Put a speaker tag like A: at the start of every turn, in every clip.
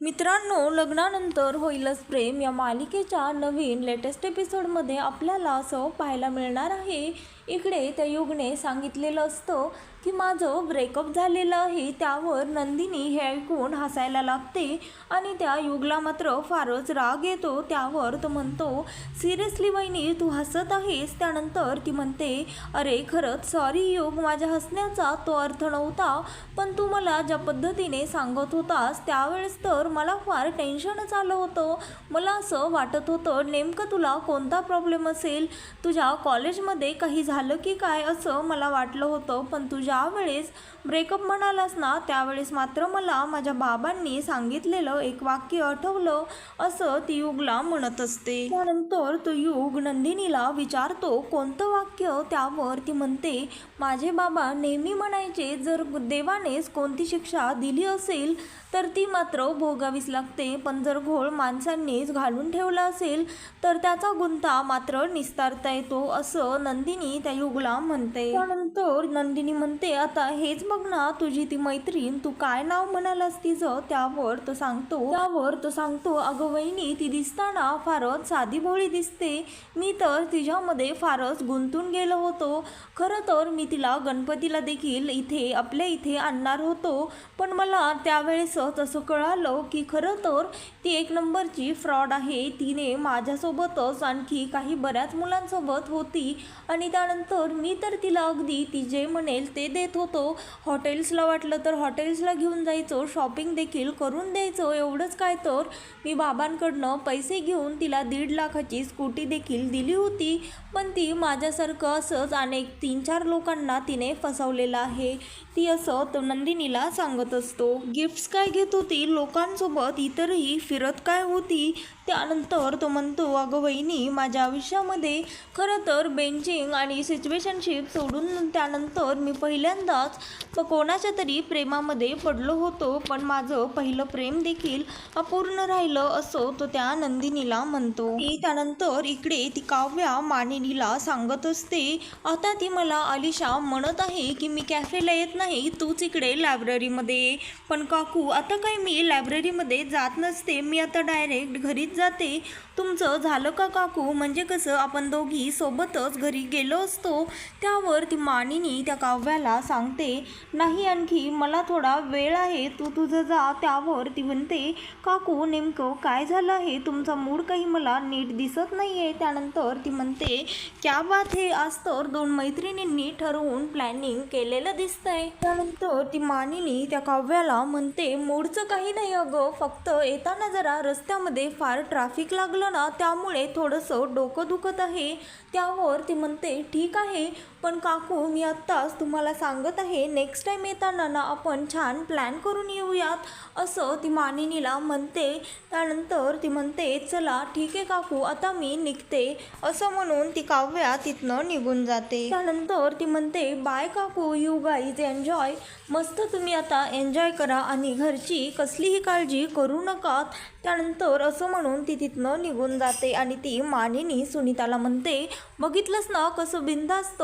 A: मित्रांनो लग्नानंतर होईलच प्रेम. या मालिकेच्या नवीन लेटेस्ट एपिसोडमध्ये आपल्याला असं पाहायला मिळणार आहे इकडे त्या युगने सांगितलेलं असतं की माझं ब्रेकअप झालेलं आहे त्यावर नंदिनी हे ऐकून हसायला लागते आणि त्या युगला मात्र फारच राग येतो. त्यावर तो म्हणतो सिरियसली वहिनी तू हसत आहेस? त्यानंतर ती म्हणते अरे खरंच सॉरी युग माझ्या हसण्याचा तो अर्थ नव्हता पण तू मला ज्या पद्धतीने सांगत होतास त्यावेळेस तर मला फार टेन्शनच आलं होतं. मला असं वाटत होतं नेमकं तुला कोणता प्रॉब्लेम असेल? तुझ्या कॉलेजमध्ये काही झालं झालं की काय असं मला वाटलं होतं पण तू ज्या वेळेस ब्रेकअप म्हणालास ना त्यावेळेस मात्र मला माझ्या बाबांनी सांगितलेलं एक वाक्य आठवलं असं ती युगला म्हणत असते. त्यानंतर तो युग नंदिनीला विचारतो कोणतं वाक्य? त्यावर ती म्हणते माझे बाबा नेहमी म्हणायचे जर देवानेच कोणती शिक्षा दिली असेल तर ती मात्र भोगावीच लागते. पण जर घोळ माणसांनीच घालून ठेवला असेल तर त्याचा गुंता मात्र निस्तारता येतो असं नंदिनी त्या युगला म्हणते. त्यानंतर नंदिनी म्हणते आता हेच बघ ना तुझी ती मैत्रीण तू काय नाव म्हणालास तिचं त्यावर तो सांगतो त्यावर तो सांगतो अगं वहिनी ती दिसताना फारच साधी भोळी दिसते. मी तर तिच्यामध्ये फारच गुंतून गेलो होतो. खरं तर मी तिला गणपतीला देखील इथे आपल्या इथे आणणार होतो. पण मला त्यावेळेस तसं कळालं की खरं तर ती एक नंबरची फ्रॉड आहे. तिने माझ्यासोबतच आणखी काही बऱ्याच मुलांसोबत होती. आणि त्यानंतर मी तर तिला अगदी ती जे म्हणेल ते देत होतो. हॉटेल्सला वाटलं तर हॉटेल्सला घेऊन जायचो शॉपिंग देखील करून द्यायचो एवढंच काय तर. मी बाबांकडनं पैसे घेऊन तिला दीड लाखाची स्कूटी देखील दिली होती. पण ती माझ्यासारखं असंच अनेक तीन चार लोकांना तिने फसवलेलं आहे. ती असं तो नंदिनीला सांगत असतो. गिफ्ट्स काय घेत होती? लोकांसोबत इतरही फिरत काय होती? त्यानंतर तो म्हणतो अगं वहिनी माझ्या आयुष्यामध्ये खरं तर बेंचिंग आणि सिच्युएशनशिप सोडून त्यानंतर मी पहिल्यांदाच व कोणाच्या तरी प्रेमामध्ये पडलो होतो पण माझं पहिलं प्रेम देखील अपूर्ण राहिलं असो तो त्या नंदिनीला म्हणतो. ती त्यानंतर इकडे ती काव्या मानिनीला सांगत असते आता ती मला अलिशा म्हणत आहे की मी कॅफेला येत नाही तूच इकडे लायब्ररीमध्ये ये. पण काकू आता काय मी लायब्ररीमध्ये जात नसते मी आता डायरेक्ट घरीच जाते. तुमचं झालं का काकू? म्हणजे कसं? आपण दोघी सोबतच घरी गेलो असतो. त्यावर ती मानिनी त्या काव्याला सांगते नाही आणखी मला थोडा वेळ आहे. तू तुझं जा त्यावर ती म्हणते काकू नेमकं काय झालं आहे? तुमचा मूड काही मला नीट दिसत नाही आहे त्यानंतर ती म्हणते क्या बात हे आज तर दोन मैत्रिणींनी ठरवून प्लॅनिंग केलेलं दिसतंय. त्यानंतर ती मानिनी त्या काव्याला म्हणते मूडचं काही नाही अगं फक्त येताना जरा रस्त्यामध्ये फार ट्रॅफिक लागलं ना त्यामुळे थोडंसं डोकं दुखत आहे. त्यावर ती म्हणते ठीक आहे पण काकू मी आत्ताच तुम्हाला सांगत आहे नेक्स्ट टाईम येताना ना आपण छान प्लॅन करून येऊयात असं ती मानिनीला म्हणते. त्यानंतर ती म्हणते चला ठीक आहे काकू आता मी निघते. असं म्हणून ती काव्या तिथनं निघून जाते. त्यानंतर ती म्हणते बाय काकू यू गाईज एन्जॉय मस्त तुम्ही आता एन्जॉय करा आणि घरची कसलीही काळजी करू नका. त्यानंतर असं म्हणून ती तिथनं निघून जाते आणि ती मानिनी सुनीताला म्हणते बघितलंस ना कसं बिंदास्त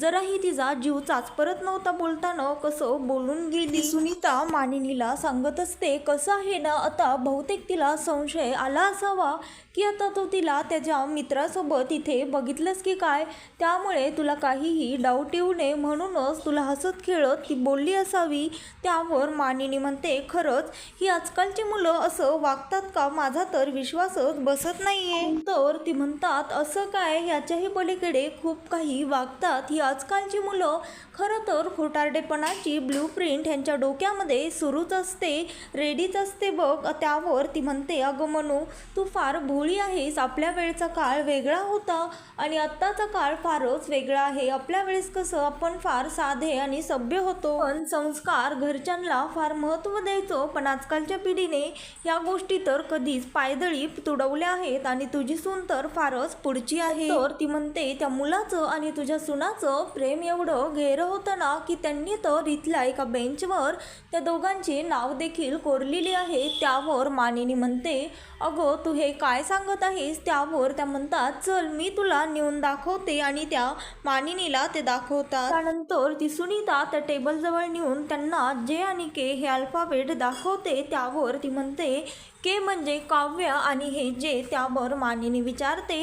A: जराही तिचा जीव चाचपरत नव्हता बोलताना कसं बोलून गेली? सुनीता मानिनीला सांगत असते कसं आहे ना आता बहुतेक तिला संशय आला असावा की आता तो तिला त्याच्या मित्रासोबत इथे बघितलंस की काय? त्यामुळे तुला काहीही डाऊट येऊ नये म्हणूनच तुला हसत खेळत ती बोलली असावी. त्यावर मानिनी म्हणते खरंच ही आजकालची मुलं असं वागतात का माझा तर विश्वासच बसत नाहीये. तर ती म्हणतात असं काय? ह्याच्याही पलीकडे खूप काही वागतात. ही आजकालची मुलं खरं तर खोटारडेपणाची ब्ल्यू प्रिंट ह्यांच्या डोक्यामध्ये सुरूच असते रेडीच असते बघ. त्यावर ती म्हणते अगं म्हणू तू फार भोळी आहेस. आपल्या वेळचा काळ वेगळा होता आणि आत्ताचा काळ फारच वेगळा आहे. आपल्या वेळेस कसं आपण फार साधे आणि सभ्य होतो. पण संस्कार घरच्यांना फार महत्त्व द्यायचो. पण आजकालच्या पिढीने या गोष्टी तर कधीच पायदळी तुडवल्या आहेत आणि तुझी सून तर फारच पुढची आहे. तर ती म्हणते त्या मुलाचं आणि तुझ्या सुनाचं प्रेम एवढं घेरं होतं ना की त्यांनी तर इथल्या एका बेंचवर त्या दोघांची नाव देखील कोरलेली आहे. त्यावर मानिनी म्हणते अगं तू हे काय सांगत आहेस? त्यावर त्या म्हणतात चल मी तुला नेऊन दाखवते आणि त्या मानिनीला ते दाखवतात. त्यानंतर ती सुनीता त्या टेबलजवळ नेऊन त्यांना जे आणि के हे अल्फाबेट दाखवते त्यावर ती म्हणते के म्हणजे काव्य आणि हे जे त्यावर मानिनी विचारते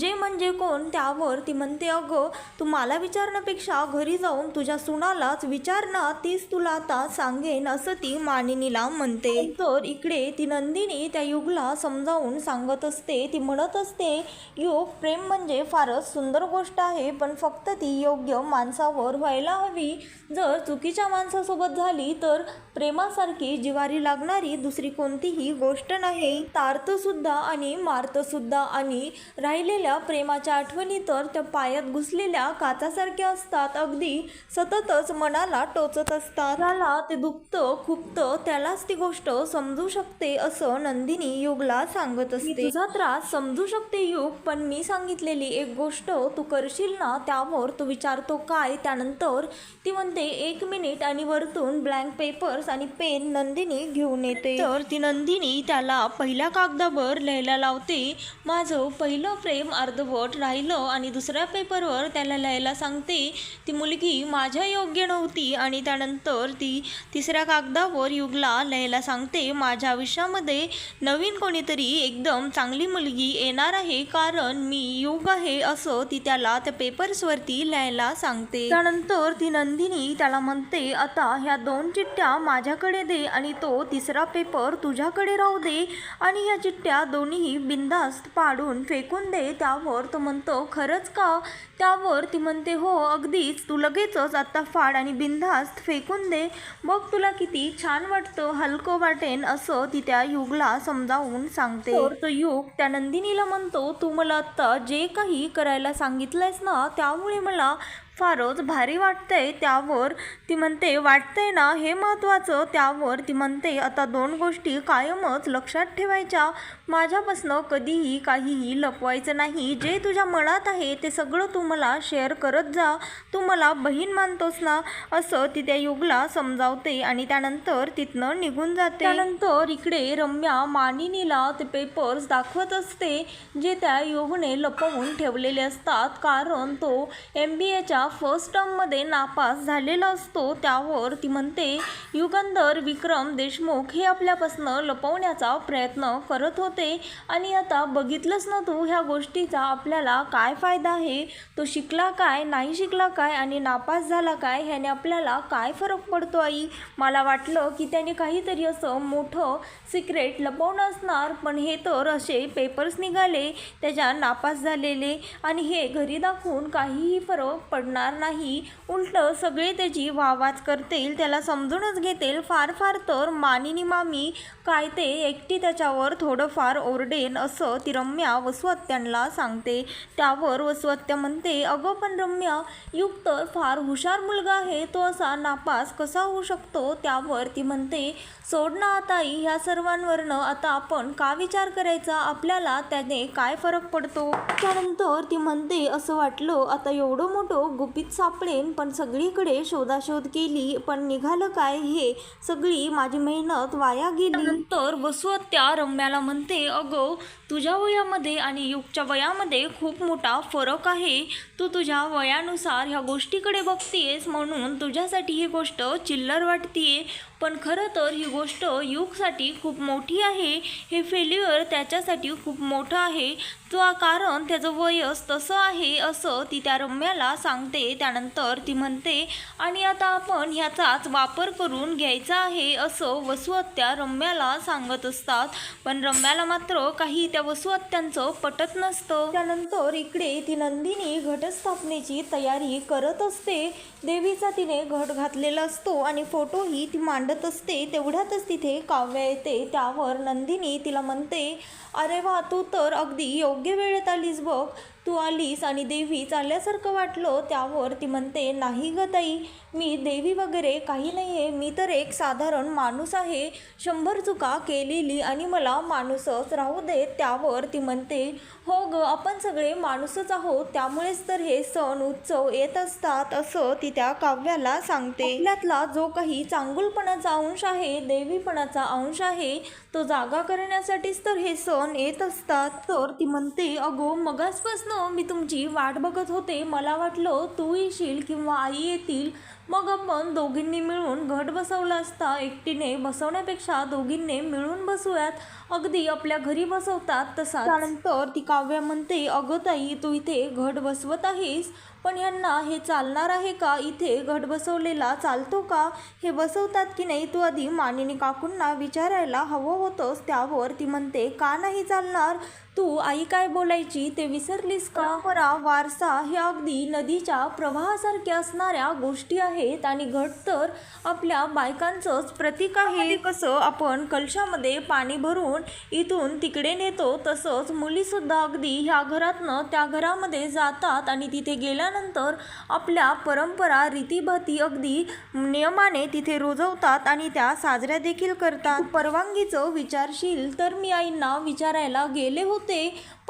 A: जे म्हणजे कोण त्यावर ती म्हणते अगं तू मला विचारण्यापेक्षा घरी जाऊन तुझ्या सुनालाच विचार ना तीच तुला आता सांगेन असं ती मानिनीला म्हणते. तर इकडे ती नंदिनी त्या युगला समजावून सांगत असते. ती म्हणत असते योग प्रेम म्हणजे फारच सुंदर गोष्ट आहे पण फक्त ती योग्य माणसावर व्हायला हवी. जर चुकीच्या माणसासोबत झाली तर प्रेमासारखी जिवारी लागणारी दुसरी कोणतीही गोष्ट नाही तारत सुद्धा आणि मारत सुद्धा आणि राहिलेल्या प्रेमाच्या आठवणी तर त्या पायात घुसलेल्या काचासारख्या असतात. अगदी सततच मनाला टोचत असतात. त्याला ते दुखतं खुपतं त्यालाच ती गोष्ट समजू शकते असं नंदिनी युगला सांगत असते. तुझा त्रास समजू शकते युग पण मी सांगितलेली एक गोष्ट तू करशील ना त्यावर तू विचारतो काय? त्यानंतर ती म्हणते एक मिनिट आणि वरतून ब्लँक पेपर्स आणि पेन नंदिनी घेऊन येते. तर ती नंदिनी त्याला पहिल्या कागदावर लिहायला लावते. माझं पहिलं प्रेम अर्धवट राहिलं आणि दुसऱ्या पेपरवर त्याला लिहायला सांगते. ती मुलगी माझ्या योग्य नव्हती आणि त्यानंतर ती तिसऱ्या कागदावर युगला लिहायला सांगते. माझ्या आयुष्यामध्ये नवीन कोणीतरी एकदम चांगली मुलगी येणार आहे कारण मी युग आहे असं ती त्याला त्या पेपर्सवरती लिहायला सांगते. त्यानंतर ती नंदिनी त्याला म्हणते आता ह्या दोन चिठ्ठ्या माझ्याकडे दे आणि तो तिसरा पेपर तुझ्याकडे राहू दे आणि ह्या चिठ्ठ्या दोन्हीही बिंदास्त पाडून फेकून दे त्यावर तो म्हणतो खरंच का? त्यावर ती म्हणते हो अगदीच. तू लगेचच आत्ता फाड आणि बिंदास्त फेकून दे. बघ तुला किती छान वाटतं हलकं वाटेन असं ती त्या युगला समजावून सांगते. तर तो युग त्या नंदिनीला म्हणतो तू मला आत्ता जे काही करायला सांगितलंयस ना त्यामुळे मला फारच भारी वाटतंय त्यावर. ती म्हणते वाटतंय ना हे महत्त्वाचं. त्यावर ती म्हणते आता दोन गोष्टी कायमच लक्षात ठेवायच्या. माझ्यापासनं कधीही काहीही लपवायचं नाही. जे तुझ्या मनात आहे ते सगळं तू मला शेअर करत जा. तू मला बहीण मानतोस ना? असं ती त्या युगला समजावते आणि त्यानंतर तिथनं निघून जाते. त्यानंतर इकडे रम्या मानिनीला ते पेपर्स दाखवत असते जे त्या योगने लपवून ठेवलेले असतात. कारण तो एम बी एच्या फर्स्ट टर्ममध्ये नापास झालेला असतो त्यावर ती म्हणते युगंधर विक्रम देशमुख हे आपल्यापासनं लपवण्याचा प्रयत्न करत होते आणि आता बघितलंच ना तू ह्या गोष्टीचा आपल्याला काय फायदा आहे? तो शिकला काय नाही शिकला काय आणि नापास झाला काय? ह्याने आपल्याला काय फरक पडतो आई? मला वाटलं की त्याने काहीतरी असं मोठं सिक्रेट लपवणं असणार पण हे तर असे पेपर्स निघाले त्याच्या नापास झालेले आणि हे घरी दाखवून काहीही फरक पडणार नाही. उलट सगळे त्याची वाहवाच करतील त्याला समजूनच घेतील. फार फार तर मानिनी मामी काय ते एकटी त्याच्यावर थोडंफार ओरडेन असं ती रम्या वसुहत्यांना सांगते. त्यावर वसुहत्या म्हणते अगं पण रम्या युक्त फार हुशार मुलगा आहे. तो असा नापास कसा होऊ शकतो? त्यावर ती म्हणते सोड ना आताई ह्या सर्वांवरनं आता आपण का विचार करायचा? आपल्याला त्याने काय फरक पडतो? त्यानंतर ती म्हणते असं वाटलं आता एवढं मोठं गुपित सापडेन पण सगळीकडे शोधाशोध केली पण निघालं काय हे सगळी माझी मेहनत वाया गेली. नंतर वसुहत्या रम्याला म्हणते अगं तुझ्या वयामध्ये आणि युगच्या वयामध्ये खूप मोठा फरक आहे. तू तुझ्या वयानुसार ह्या गोष्टीकडे बघतेस म्हणून तुझ्यासाठी ही गोष्ट चिल्लर वाटतीये. पण खरं तर ही गोष्ट युगसाठी खूप मोठी आहे. हे फेल्युअर त्याच्यासाठी खूप मोठं आहे. तो कारण त्याचं वयच तसं आहे असं ती त्या रम्याला सांगते. त्यानंतर ती म्हणते आणि आता आपण ह्याचाच वापर करून घ्यायचा आहे असं वसुहत्या रम्याला सांगत असतात. पण रम्याला मात्र काही त्या वसुहत्यांचं पटत नसतं. त्यानंतर इकडे ती नंदिनी घटस्थापनेची तयारी करत असते. देवीचा तिने घट घातलेला असतो आणि फोटोही ती मांडत असते. तेवढ्यातच तिथे काव्य येते. त्यावर नंदिनी तिला म्हणते अरे वा तू तर अगदी योग्य वेळेत आलीस बघ. तू आलीस आणि देवी चालल्यासारखं वाटलं त्यावर ती म्हणते नाही ग ताई मी देवी वगैरे काही नाही आहे मी तर एक साधारण माणूस आहे. शंभर चुका केलेली आणि मला माणूसच राहू दे. त्यावर ती म्हणते हो ग आपण सगळे माणूसच आहोत. त्यामुळेच तर हे सण उत्सव येत असतात असं ती त्या काव्याला सांगते. आपल्यातला जो काही चांगुलपणाचा अंश आहे देवीपणाचा अंश आहे तो जागा करण्यासाठीच तर हे सण येत असतात. तर ती म्हणते अगो मगासपासून मी तुमची वाट बघत होते. मला वाटलं तू येशील किंवा आई येतील. मग आपण दोघींनी मिळून घट बसवला असता. एकटीने बसवण्यापेक्षा दोघींनी मिळून बसूयात. अगदी आपल्या घरी बसवतात तसा त्यानंतर ती काव्या म्हणते अगं ताई तू इथे घट बसवत आहेस. पण यांना हे चालणार आहे का? इथे घट बसवलेला चालतो का? हे बसवतात की नाही तू आधी मानिनी काकूंना विचारायला हवं होतंस. त्यावर ती म्हणते का नाही चालणार? तू आई काय बोलायची ते विसरलीस का? परंपरा वारसा हे अगदी नदीच्या प्रवाहासारख्या असणाऱ्या गोष्टी आहेत आणि घट तर आपल्या बायकांचंच प्रतीक आहे. कसं आपण कलशामध्ये पाणी भरून इथून तिकडे नेतो तसंच मुलीसुद्धा अगदी ह्या घरातनं त्या घरामध्ये जातात आणि तिथे गेल्यानंतर आपल्या परंपरा रीतीभाती अगदी नियमाने तिथे रुजवतात आणि त्या साजऱ्या देखील करतात. परवानगीचं विचारशील तर मी आईंना विचारायला गेले होते. বলতে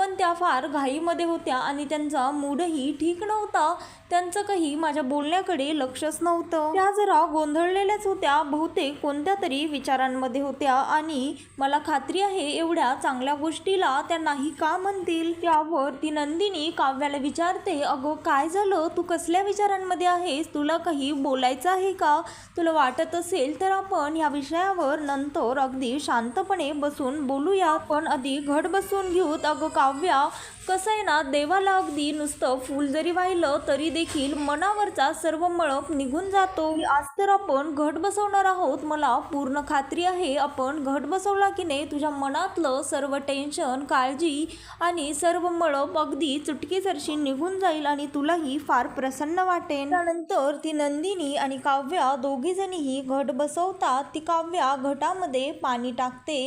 A: पण त्या फार घाईमध्ये होत्या आणि त्यांचा मूडही ठीक नव्हता. त्यांचं काही माझ्या बोलण्याकडे लक्षच नव्हतं. त्या जरा गोंधळलेल्याच होत्या. बहुतेक कोणत्या तरी विचारांमध्ये होत्या आणि मला खात्री आहे एवढ्या चांगल्या गोष्टीला त्या नाही का म्हणतील. त्यावर ती नंदिनी काव्याला विचारते अगं काय झालं? तू कसल्या विचारांमध्ये आहेस? तुला काही बोलायचं आहे का? तुला वाटत असेल तर आपण या विषयावर नंतर अगदी शांतपणे बसून बोलूया. पण आधी घट बसून घेऊत. अगं काव्या कसं आहे ना देवाला अगदी नुसतं फूल जरी वाहिलं तरी देखील मनावरचा सर्व मळप निघून जातो. आज तर आपण घट बसवणार आहोत मला पूर्ण खात्री आहे आपण घट बसवला की नाही तुझ्या मनातलं सर्व टेन्शन काळजी आणि सर्व मळप अगदी चुटकीसरशी निघून जाईल आणि तुलाही फार प्रसन्न वाटेल त्यानंतर ती नंदिनी आणि काव्या दोघीजणीही घट बसवतात. ती काव्या घटामध्ये पाणी टाकते.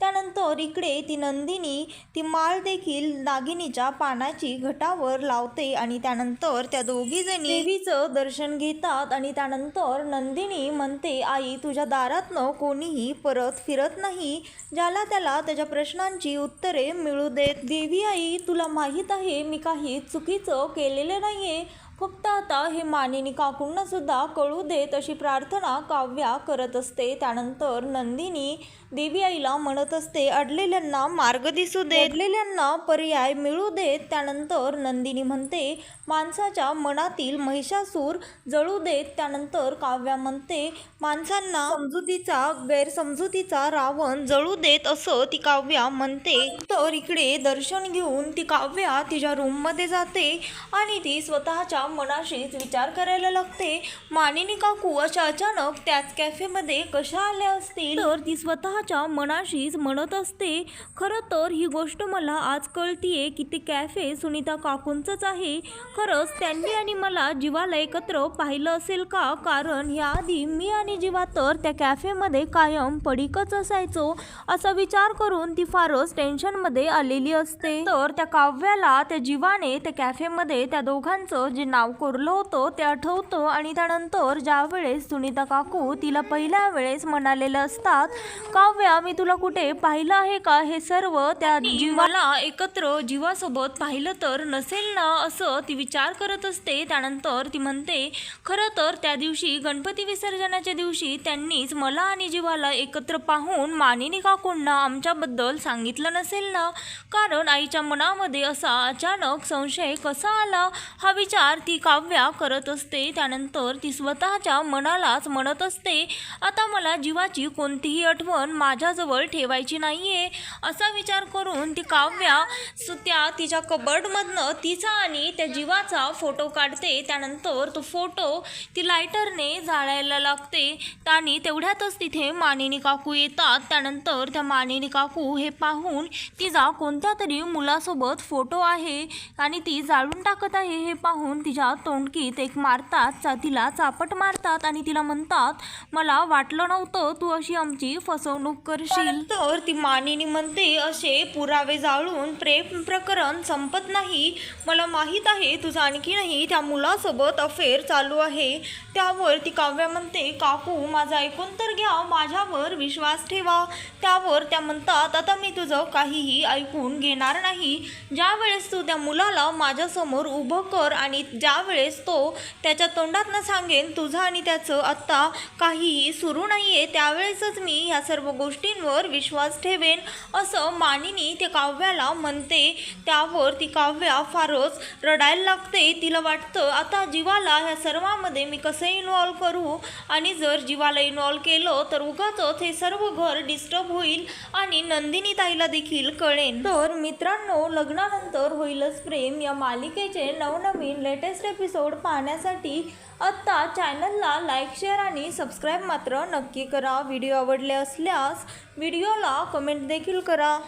A: त्यानंतर इकडे ती नंदिनी ती माळ देखील नागिनीच्या पानाची घटावर लावते आणि त्यानंतर त्या दोघीजणी देवीचं दर्शन घेतात आणि त्यानंतर नंदिनी म्हणते आई तुझ्या दारातनं कोणीही परत फिरत नाही ज्याला त्याला त्याच्या प्रश्नांची उत्तरे मिळू देत. देवी आई तुला माहीत आहे मी काही चुकीचं केलेलं नाहीये. फक्त आता हे मानिनी काकूंना सुद्धा कळू देत अशी प्रार्थना काव्या करत असते. त्यानंतर नंदिनी देवी आईला म्हणत असते अडलेल्यांना मार्ग दिसू दे अडलेल्यांना पर्याय मिळू देत. त्यानंतर नंदिनी म्हणते माणसाच्या मनातील महिषासूर जळू देत. त्यानंतर काव्या म्हणते माणसांना समजुतीचा गैरसमजुतीचा रावण जळू देत. असं ती काव्या म्हणते. तर इकडे दर्शन घेऊन ती काव्या तिच्या रूममध्ये जाते आणि ती स्वतःच्या मनाशीच विचार करायला लागते. मानिनी काकू अशा अचानक त्याच कॅफेमध्ये कशा आल्या असतील? तर ती स्वतःच्या मनाशीच म्हणत असते. खरं तर ही गोष्ट मला आज कळतीये की ते कॅफे सुनीता काकूंचंच आहे. खरंच त्यांनी आणि मला जीवाला एकत्र पाहिलं असेल का? कारण याआधी मी आणि जीवा तर त्या कॅफेमध्ये कायम पडीकच असायचो. असा विचार करून ती फारच टेन्शनमध्ये आलेली असते. तर त्या काव्याला त्या जीवाने त्या कॅफेमध्ये त्या दोघांचं जे नाव कोरलं होतं ते आठवतं आणि त्यानंतर ज्या वेळेस सुनीता काकू तिला पहिल्या वेळेस म्हणालेलं असतात काव्या मी तुला कुठे पाहिलं आहे का? हे सर्व त्या जीवाला एकत्र जीवासोबत पाहिलं तर नसेल ना? असं ती विचार करत असते. त्यानंतर ती म्हणते खरं तर त्या दिवशी गणपती विसर्जनाच्या दिवशी त्यांनीच मला आणि जीवाला एकत्र पाहून मानिनी काकूंना आमच्याबद्दल सांगितलं नसेल ना? कारण आईच्या मनामध्ये असा अचानक संशय कसा आला? हा विचार ती काव्या करत असते. त्यानंतर ती स्वतःच्या मनालाच म्हणत असते आता मला जीवाची कोणतीही आठवण माझ्याजवळ ठेवायची नाही आहे असा विचार करून ती काव्या सु- त्या तिच्या कबर्डमधनं तिचा आणि त्या जीवाचा फोटो काढते. त्यानंतर तो फोटो ती लायटरने जाळायला लागते. आणि तेवढ्यातच तिथे मानिनी काकू येतात. त्यानंतर त्या मानिनी काकू हे पाहून तिचा कोणत्या तरी मुलासोबत फोटो आहे आणि ती जाळून टाकत आहे हे पाहून तिच्या तिच्या तोंडकीत एक मारतात चा तिला चापट मारतात आणि तिला म्हणतात मला वाटलं नव्हतं तू अशी आमची फसवणूक करशील. तर ती मानिनी म्हणते असे पुरावे जाळून प्रेम प्रकरण संपत नाही. मला माहीत आहे तुझं आणखीनही त्या मुलासोबत अफेअर चालू आहे त्यावर ती काव्या म्हणते काकू माझं ऐकून तर घ्या माझ्यावर विश्वास ठेवा त्यावर त्या म्हणतात आता मी तुझं काहीही ऐकून घेणार नाही. ज्या वेळेस तू त्या मुलाला माझ्यासमोर उभं कर आणि ज्या वेळेस तो त्याच्या तोंडातनं सांगेन तुझं आणि त्याचं आत्ता काहीही सुरू नाही आहे त्यावेळेसच मी ह्या सर्व गोष्टींवर विश्वास ठेवेन असं मानिनी त्या काव्याला म्हणते. त्यावर ती काव्या फारच रडायला लागते. तिला वाटतं आता जीवाला ह्या सर्वामध्ये मी कसं इन्वॉल्व करू? आणि जर जीवाला इन्वॉल्व केलं तर उगाचच हे सर्व घर डिस्टर्ब होईल आणि नंदिनी ताईला देखील कळेन. तर मित्रांनो लग्नानंतर होईलच प्रेम. या मालिकेचे नवनवीन लेटेस्ट लेटेस्ट एपिसोड पाहण्यासाठी आत्ता चॅनलला लाईक शेअर आणि सबस्क्राईब मात्र नक्की करा. व्हिडिओ आवडले असल्यास व्हिडिओला कमेंट देखील करा.